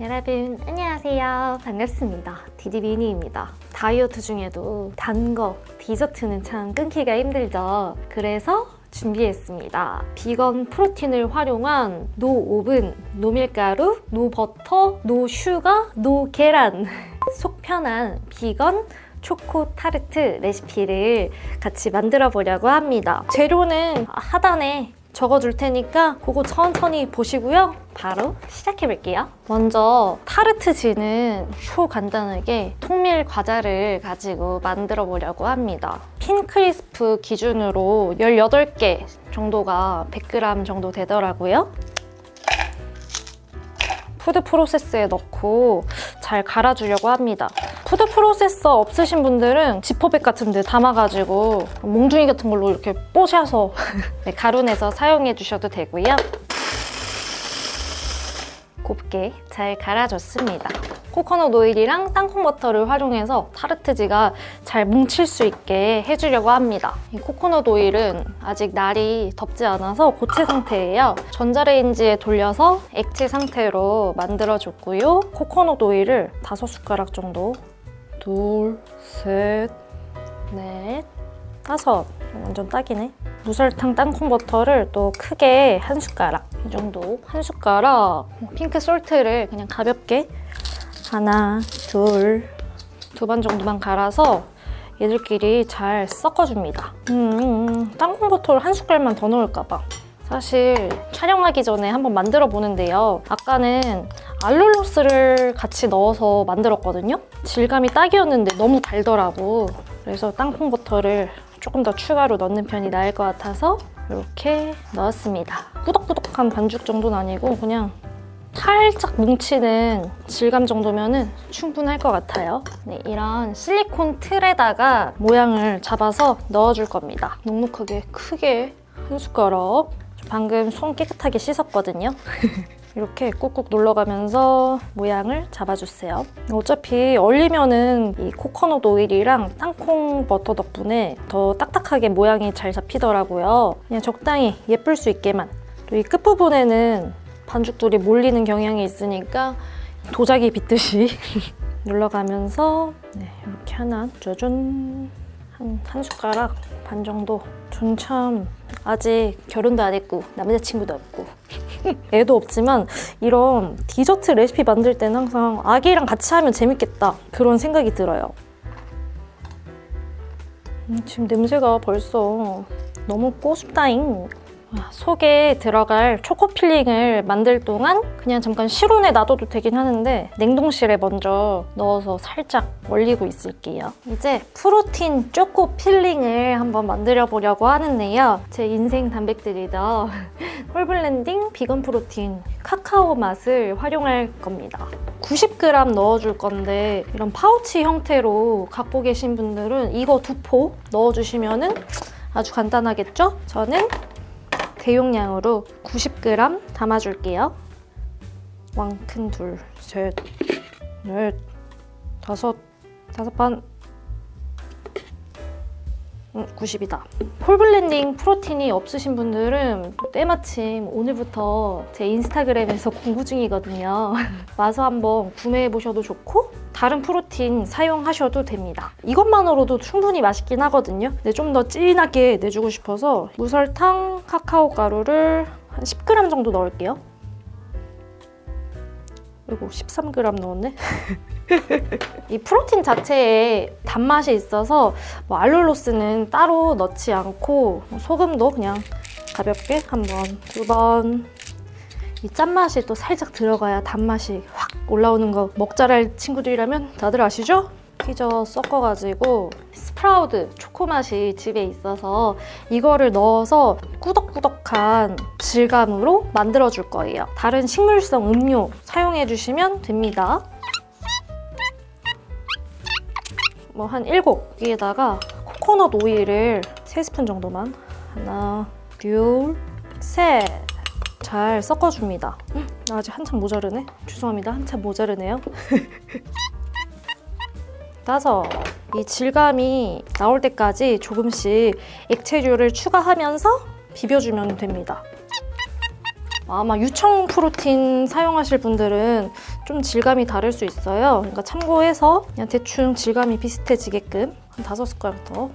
여러분 안녕하세요. 반갑습니다. 디디비니입니다. 다이어트 중에도 단 거 디저트는 참 끊기가 힘들죠. 그래서 준비했습니다. 비건 프로틴을 활용한 노 오븐 노 밀가루 노 버터 노 슈가 노 계란. 속 편한 비건 초코 타르트 레시피를 같이 만들어 보려고 합니다. 재료는 하단에 적어줄 테니까 그거 천천히 보시고요. 바로 시작해 볼게요. 먼저 타르트지는 초간단하게 통밀 과자를 가지고 만들어 보려고 합니다. 핀크리스프 기준으로 18개 정도가 100g 정도 되더라고요. 푸드 프로세스에 넣고 잘 갈아주려고 합니다. 푸드 프로세서 없으신 분들은 지퍼백 같은 데 담아가지고 몽둥이 같은 걸로 이렇게 뽀셔서 네, 가루내서 사용해 주셔도 되고요. 곱게 잘 갈아줬습니다. 코코넛 오일이랑 땅콩 버터를 활용해서 타르트지가 잘 뭉칠 수 있게 해주려고 합니다. 이 코코넛 오일은 아직 날이 덥지 않아서 고체 상태예요. 전자레인지에 돌려서 액체 상태로 만들어줬고요. 코코넛 오일을 다섯 숟가락 정도 둘, 셋, 넷, 다섯 완전 딱이네. 무설탕 땅콩 버터를 또 크게 한 숟가락 이 정도 한 숟가락 핑크 솔트를 그냥 가볍게 하나, 둘, 두 번 정도만 갈아서 얘들끼리 잘 섞어줍니다. 음, 땅콩 버터를 한 숟갈만 더 넣을까봐. 사실 촬영하기 전에 한번 만들어 보는데요. 아까는 알룰로스를 같이 넣어서 만들었거든요. 질감이 딱이었는데 너무 달더라고. 그래서 땅콩 버터를 조금 더 추가로 넣는 편이 나을 것 같아서 이렇게 넣었습니다. 꾸덕꾸덕한 반죽 정도는 아니고 그냥 살짝 뭉치는 질감 정도면 충분할 것 같아요. 네, 이런 실리콘 틀에다가 모양을 잡아서 넣어줄 겁니다. 넉넉하게 크게 한 숟가락. 방금 손 깨끗하게 씻었거든요. 이렇게 꾹꾹 눌러가면서 모양을 잡아주세요. 어차피 얼리면은 이 코코넛 오일이랑 땅콩 버터 덕분에 더 딱딱하게 모양이 잘 잡히더라고요. 그냥 적당히 예쁠 수 있게만. 또 이 끝부분에는 반죽들이 몰리는 경향이 있으니까 도자기 빗듯이 눌러가면서 네, 이렇게 하나 짜잔 한, 한 숟가락 반 정도. 전 참 아직 결혼도 안 했고 남자친구도 없고. 애도 없지만 이런 디저트 레시피 만들 때는 항상 아기랑 같이 하면 재밌겠다. 그런 생각이 들어요. 음, 지금 냄새가 벌써 너무 꼬숩다잉. 아, 속에 들어갈 초코 필링을 만들 동안 그냥 잠깐 실온에 놔둬도 되긴 하는데 냉동실에 먼저 넣어서 살짝 얼리고 있을게요. 이제 프로틴 초코 필링을 한번 만들어 보려고 하는데요. 제 인생 단백질이죠. 홀블렌딩 비건 프로틴 카카오 맛을 활용할 겁니다. 90g 넣어줄 건데 이런 파우치 형태로 갖고 계신 분들은 이거 두 포 넣어주시면 아주 간단하겠죠? 저는 대용량으로 90g 담아줄게요. 왕큰 둘, 셋, 넷, 다섯, 다섯 반, 음, 90이다. 폴블렌딩 프로틴이 없으신 분들은 때마침 오늘부터 제 인스타그램에서 공부 중이거든요. 와서 한번 구매해 보셔도 좋고 다른 프로틴 사용하셔도 됩니다. 이것만으로도 충분히 맛있긴 하거든요. 근데 좀 더 진하게 내주고 싶어서 무설탕 카카오 가루를 한 10g 정도 넣을게요. 그리고 13g 넣었네. 이 프로틴 자체에 단맛이 있어서 뭐 알룰로스는 따로 넣지 않고 소금도 그냥 가볍게 한 번, 두 번. 이 짠맛이 또 살짝 들어가야 단맛이 확 올라오는 거 먹자랄 친구들이라면 다들 아시죠? 피저 섞어가지고 스프라우드 초코 맛이 집에 있어서 이거를 넣어서 꾸덕꾸덕한 질감으로 만들어줄 거예요. 다른 식물성 음료 사용해 주시면 됩니다. 뭐 한 7개에다가 코코넛 오일을 3스푼 정도만 하나, 둘, 셋. 잘 섞어줍니다. 음, 나 아직 한참 모자르네. 죄송합니다. 한참 모자르네요. 다섯. 이 질감이 나올 때까지 조금씩 액체류를 추가하면서 비벼주면 됩니다. 아마 유청 프로틴 사용하실 분들은 좀 질감이 다를 수 있어요. 그러니까 참고해서 그냥 대충 질감이 비슷해지게끔 한 다섯 숟가락 더.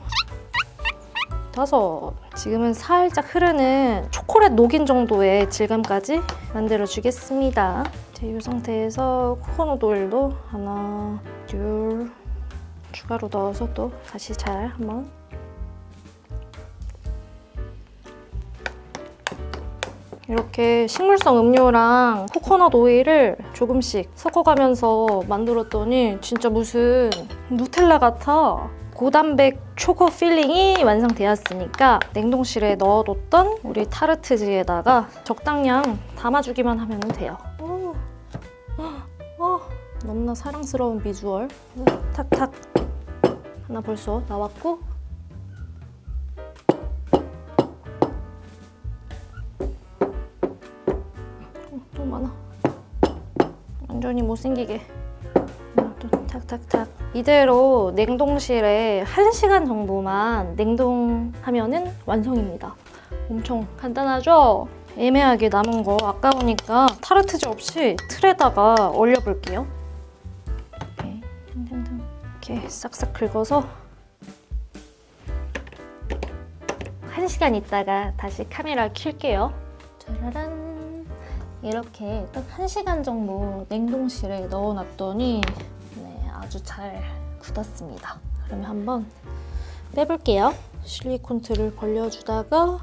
다섯. 지금은 살짝 흐르는 초콜릿 녹인 정도의 질감까지 만들어 주겠습니다. 자, 이 상태에서 코코넛 오일도 하나, 둘 추가로 넣어서 또 다시 잘 한번 이렇게 식물성 음료랑 코코넛 오일을 조금씩 섞어가면서 만들었더니 진짜 무슨 누텔라 같아. 고단백 초코 필링이 완성되었으니까 냉동실에 넣어뒀던 우리 타르트지에다가 적당량 담아주기만 하면 돼요. 오, 어, 너무나 사랑스러운 비주얼. 탁탁 하나 벌써 나왔고 어, 또 많아. 완전히 못생기게. 또 탁탁탁. 이대로 냉동실에 1시간 정도만 냉동하면은 완성입니다. 엄청 간단하죠? 애매하게 남은 거 아까우니까 타르트지 없이 틀에다가 올려볼게요. 이렇게 싹싹 긁어서 1시간 있다가 다시 카메라 킬게요. 짜라란 이렇게 딱 1시간 정도 냉동실에 넣어놨더니 네, 아주 잘 굳었습니다. 그러면 한번 빼볼게요. 실리콘 틀을 벌려주다가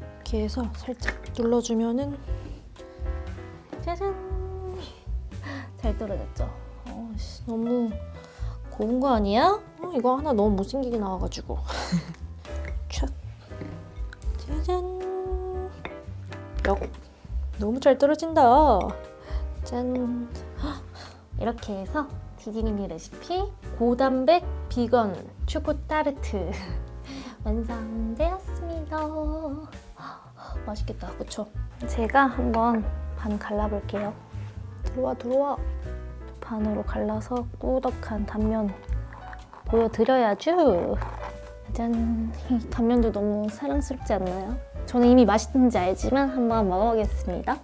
이렇게 해서 살짝 눌러주면은 짜잔 잘 떨어졌죠? 어, 씨, 너무 고운 거 아니야? 어, 이거 하나 너무 못생기게 나와가지고. 촥. 짜잔. 역. 너무 잘 떨어진다. 짠. 헉, 이렇게 해서 디디미미 레시피 고단백 비건 초코 타르트. 완성되었습니다. 맛있겠다. 그쵸? 제가 한번 반 갈라볼게요. 들어와 들어와 반으로 갈라서 꾸덕한 단면 보여드려야죠 짠! 이 단면도 너무 사랑스럽지 않나요? 저는 이미 맛있는지 알지만 한번 먹어보겠습니다.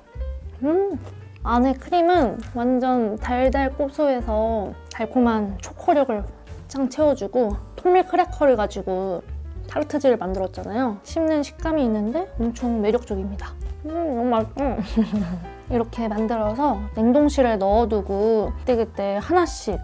음! 안에 크림은 완전 달달 고소해서 달콤한 초코력을 짱 채워주고 통밀 크래커를 가지고 타르트지를 만들었잖아요. 씹는 식감이 있는데 엄청 매력적입니다. 음, 너무 맛있어. 이렇게 만들어서 냉동실에 넣어두고 그때그때 하나씩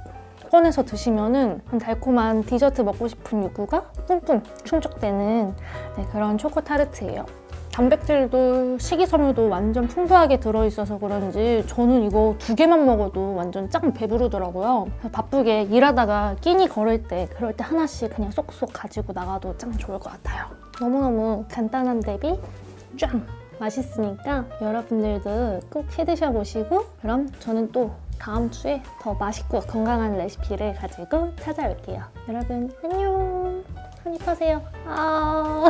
꺼내서 드시면은 달콤한 디저트 먹고 싶은 욕구가 뿜뿜 충족되는 네, 그런 초코 타르트예요. 단백질도 식이섬유도 완전 풍부하게 들어있어서 그런지 저는 이거 두 개만 먹어도 완전 짱 배부르더라고요. 바쁘게 일하다가 끼니 걸을 때 그럴 때 하나씩 그냥 쏙쏙 가지고 나가도 짱 좋을 것 같아요. 너무너무 간단한 대비 짱! 맛있으니까 여러분들도 꼭 해 드셔 보시고 그럼 저는 또 다음 주에 더 맛있고 건강한 레시피를 가지고 찾아올게요. 여러분 안녕. 한입 하세요. 아.